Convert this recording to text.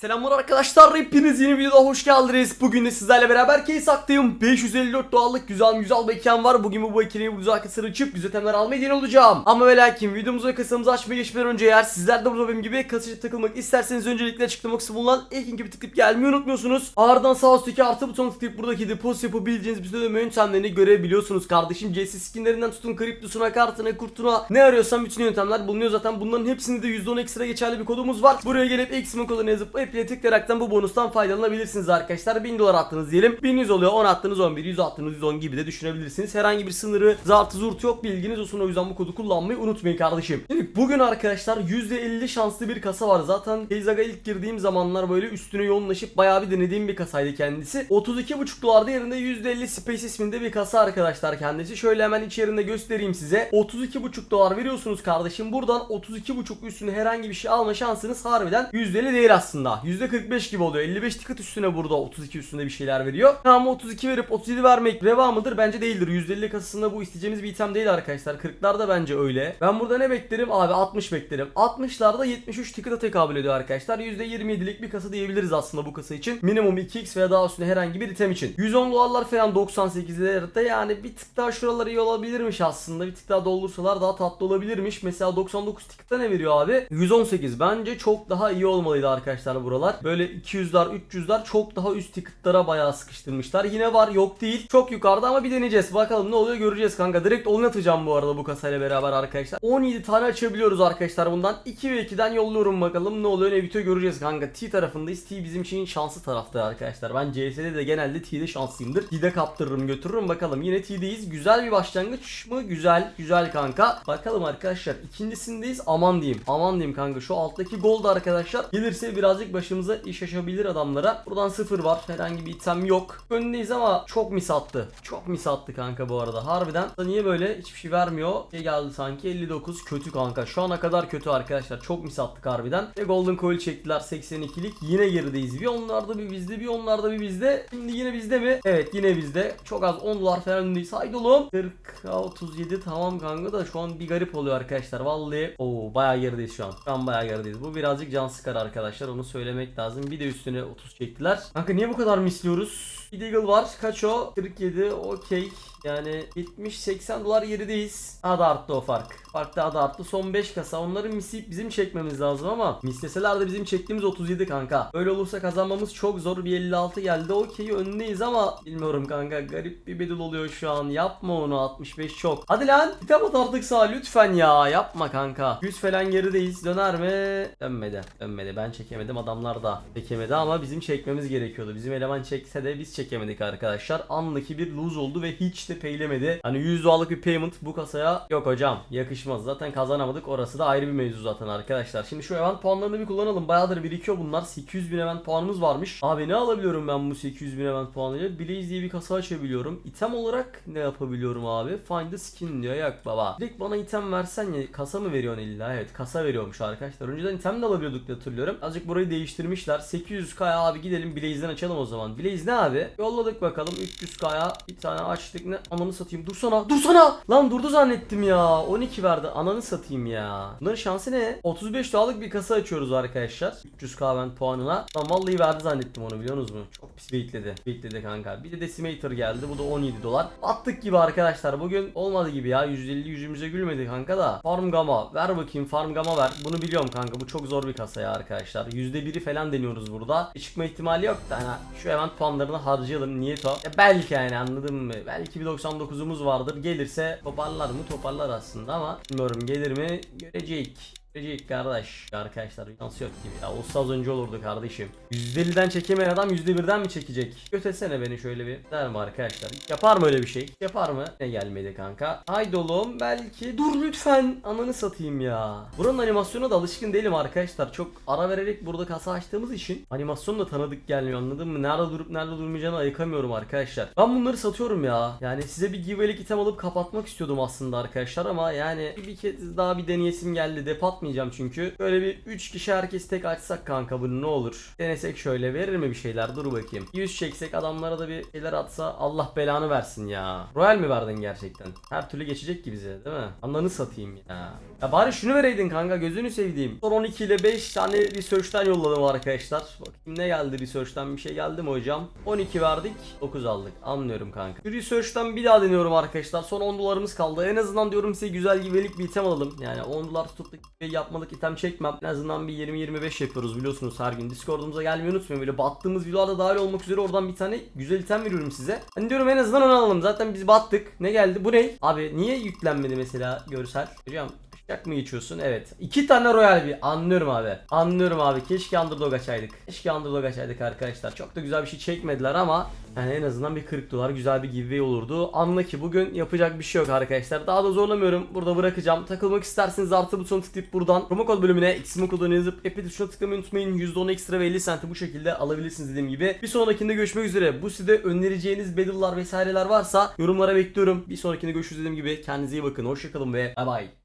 Selamlar arkadaşlar hepiniz yeni videoda hoş geldiniz. Bugün de sizlerle beraber case aktayım. 554 doğallık güzel güzel bir var. Bugün bu makineyi bu güzel kasarı açıp güzel temler almaya yeni olacağım. Ama ve lakin videomuzu ve kasamızı açmaya geçmeden önce eğer sizler de burada benim gibi kasaya takılmak isterseniz öncelikle açıklama kısmı bulunan ilk linki tıklayıp gelmeyi unutmuyorsunuz. Ardından sağ üstteki artı butonu tıklayıp buradaki depozit yapabileceğiniz bütün ödeme yöntemlerini görebiliyorsunuz kardeşim. CS skinlerinden tutun kriptosuna, kartına, kurtuna ne arıyorsan bütün yöntemler bulunuyor zaten. Bunların hepsinde de %10 ekstra geçerli bir kodumuz var. Buraya gelip Xmo kodunu yazıp app'e tıklayaraktan bu bonustan faydalanabilirsiniz arkadaşlar. 1000 dolar attınız diyelim. 1100 oluyor. 10 attınız 11, 100 attınız 110 gibi de düşünebilirsiniz. Herhangi bir sınırı, zartı zurt yok bilginiz olsun. O yüzden bu kodu kullanmayı unutmayın kardeşim. Şimdi bugün arkadaşlar %50 şanslı bir kasa var. Zaten Keyzag'a ilk girdiğim zamanlar böyle üstüne yoğunlaşıp bayağı bir denediğim bir kasaydı kendisi. 32,5 dolarda yerinde %50 Space isminde bir kasa arkadaşlar kendisi. Şöyle hemen içerisinde göstereyim size. 32,5 dolar veriyorsunuz kardeşim. Buradan 32,5 üstüne herhangi bir şey alma şansınız harbiden %50 değil aslında. %45 gibi oluyor. 55 ticket üstüne burada 32 üstüne bir şeyler veriyor. Ama 32 verip 37 vermek reva mıdır? Bence değildir. %50 kasasında bu isteyeceğimiz bir item değil arkadaşlar. 40'larda bence öyle. Ben burada ne beklerim? Abi 60 beklerim. 60'larda 73 ticket'a tekabül ediyor arkadaşlar. %27'lik bir kasa diyebiliriz aslında bu kasa için. Minimum 2x veya daha üstüne herhangi bir item için. 110 dolarlar falan 98'lerde yani bir tık daha şuraları iyi olabilirmiş aslında. Bir tık daha doldursalar daha tatlı olabilirmiş. Mesela 99 ticket'ta ne veriyor abi? 118. Bence çok daha iyi olmalıydı arkadaşlar buralar. Böyle 200'ler 300'ler çok daha üst ticket'lara bayağı sıkıştırmışlar. Yine var yok değil. Çok yukarıda ama bir deneyeceğiz. Bakalım ne oluyor göreceğiz kanka. Direkt onu atacağım bu arada bu kasayla beraber arkadaşlar. 17 tane açabiliyoruz arkadaşlar bundan. 2 ve 2'den yolluyorum bakalım ne oluyor ne bitiyor göreceğiz kanka. T tarafındayız. T bizim için şanslı taraftır arkadaşlar. Ben CS'de de genelde T'de şanslıyımdır. T'de kaptırırım götürürüm bakalım. Yine T'deyiz. Güzel bir başlangıç mı? Güzel. Güzel kanka. Bakalım arkadaşlar. İkincisindeyiz. Aman diyeyim. Aman diyeyim kanka. Şu alttaki gold arkadaşlar. Gelirse birazcık başımıza iş açabilir adamlara. Buradan sıfır var. Herhangi bir item yok. Öndeyiz ama çok mis attı. Çok mis attı kanka bu arada. Harbiden. Niye böyle? Hiçbir şey vermiyor. Ne geldi sanki? 59. Kötü kanka. Şu ana kadar kötü arkadaşlar. Çok mis attık harbiden. Ve golden coil çektiler 82'lik. Yine gerideyiz. Bir onlarda bir bizde bir onlarda bir bizde. Şimdi yine bizde mi? Evet yine bizde. Çok az 10 dolar falan öndeyiz. Haydi oğlum. 40 37 tamam kanka da şu an bir garip oluyor arkadaşlar. Vallahi o bayağı gerideyiz şu an. Şu an bayağı gerideyiz. Bu birazcık can sıkar arkadaşlar. Onu söylemek lazım. Bir de üstüne 30 çektiler. Kanka niye bu kadar misliyoruz? Bir Deagle var. Kaç o? 47. Okey. Yani 70-80 dolar yerideyiz. Daha da arttı o fark. Fark daha da arttı. Son 5 kasa. Onları misleyip bizim çekmemiz lazım ama misleseler de bizim çektiğimiz 37 kanka. Öyle olursa kazanmamız çok zor. Bir 56 geldi. Okey öndeyiz ama bilmiyorum kanka. Garip bir bedel oluyor şu an. Yapma onu. 65 çok. Hadi lan. Kitap at artık sağ lütfen ya. Yapma kanka. 100 falan gerideyiz. Döner mi? Dönmedi. Dönmedi. Ben çekemedim. Adamlar da çekemedi ama bizim çekmemiz gerekiyordu. Bizim eleman çekse de biz çekemedik arkadaşlar. Anlık bir lose oldu ve hiç de peylemedi. Hani 100 dolarlık bir payment bu kasaya yok hocam. Yakışmaz. Zaten kazanamadık. Orası da ayrı bir mevzu zaten arkadaşlar. Şimdi şu event puanlarını bir kullanalım. Bayağıdır birikiyor bunlar. 800 bin event puanımız varmış. Abi ne alabiliyorum ben bu 800 bin event puanıyla? Blaze diye bir kasa açabiliyorum. İtem olarak ne yapabiliyorum abi? Find the skin diyor. Yok baba. Direkt bana item versen ya kasa mı veriyorsun illa? Evet kasa veriyormuş arkadaşlar. Önceden item de alabiliyorduk diye hatırlıyorum. Azıcık burayı değiştirmişler. 800k abi gidelim Blaze'den açalım o zaman. Blaze ne abi? Yolladık bakalım 300k'ya bir tane açtık ne? Ananı satayım. Dursana. Dursana. Lan durdu zannettim ya. 12 verdi. Ananı satayım ya. Bunların şansı ne? 35 dolarlık bir kasa açıyoruz arkadaşlar. 300k ben puanına. Lan vallahi verdi zannettim onu biliyorsunuz mu? Çok pis bekledi. Bekledi kanka. Bir de Decimator geldi. Bu da 17 dolar. Attık gibi arkadaşlar. Bugün olmadı gibi ya. 150 yüzümüze gülmedi kanka da. Farm Gamma. Ver bakayım Farm Gamma ver. Bunu biliyorum kanka. Bu çok zor bir kasa ya arkadaşlar. %1'i falan deniyoruz burada. Bir çıkma ihtimali yok da. Hani şu event puanlarını harcayalım. Niyet o. Ya belki yani anladın mı? Belki bir 99'umuz vardır. Gelirse toparlar mı? Toparlar aslında ama bilmiyorum gelir mi? Görecek. Görecek kardeş. Arkadaşlar şansı yok gibi. Ya olsa az önce olurdu kardeşim. %50'den çekemeyen adam %1'den mi çekecek? Götesene beni şöyle bir. Der mi arkadaşlar? Yapar mı öyle bir şey? Yapar mı? Ne gelmedi kanka? Haydi oğlum belki. Dur lütfen. Ananı satayım ya. Buranın animasyona da alışkın değilim arkadaşlar. Çok ara vererek burada kasa açtığımız için animasyon da tanıdık gelmiyor anladın mı? Nerede durup nerede durmayacağını ayıkamıyorum arkadaşlar. Ben bunları satıyorum ya. Yani size bir giveaway'lik item alıp kapatmak istiyordum aslında arkadaşlar ama yani bir kez daha bir deneyesim geldi. Depat atmayacağım çünkü. Böyle bir 3 kişi herkes tek açsak kanka bunu ne olur? Denesek şöyle verir mi bir şeyler? Dur bakayım. 100 çeksek adamlara da bir şeyler atsa Allah belanı versin ya. Royal mi verdin gerçekten? Her türlü geçecek ki bize değil mi? Ananı satayım ya. Ya bari şunu vereydin kanka gözünü sevdiğim. Son 12 ile 5 tane research'tan yolladım arkadaşlar. Bakayım ne geldi research'tan bir şey geldi mi hocam? 12 verdik 9 aldık. Anlıyorum kanka. Şu research'tan bir daha deniyorum arkadaşlar. Son 10 dolarımız kaldı. En azından diyorum size güzel givelik bir item alalım. Yani 10 dolar tutup da bir yapmadık item çekmem. En azından bir 20-25 yapıyoruz biliyorsunuz her gün. Discord'umuza gelmeyi unutmayın. Böyle battığımız videolarda dahil olmak üzere oradan bir tane güzel item veriyorum size. Hani diyorum en azından onu alalım. Zaten biz battık. Ne geldi? Bu ne? Abi niye yüklenmedi mesela görsel? Hocam Yak mı geçiyorsun? Evet. İki tane royal bir. Anlıyorum abi. Anlıyorum abi. Keşke underdog açaydık. Keşke underdog açaydık arkadaşlar. Çok da güzel bir şey çekmediler ama yani en azından bir 40 dolar güzel bir giveaway olurdu. Anla ki bugün yapacak bir şey yok arkadaşlar. Daha da zorlamıyorum. Burada bırakacağım. Takılmak isterseniz artı butonu tıklayıp buradan promo kod bölümüne xmo kodunu yazıp epi tuşuna tıklamayı unutmayın. %10 ekstra ve 50 senti bu şekilde alabilirsiniz dediğim gibi. Bir sonrakinde görüşmek üzere. Bu sitede önereceğiniz battle'lar vesaireler varsa yorumlara bekliyorum. Bir sonrakinde görüşürüz dediğim gibi. Kendinize iyi bakın. Hoşçakalın ve bay bay.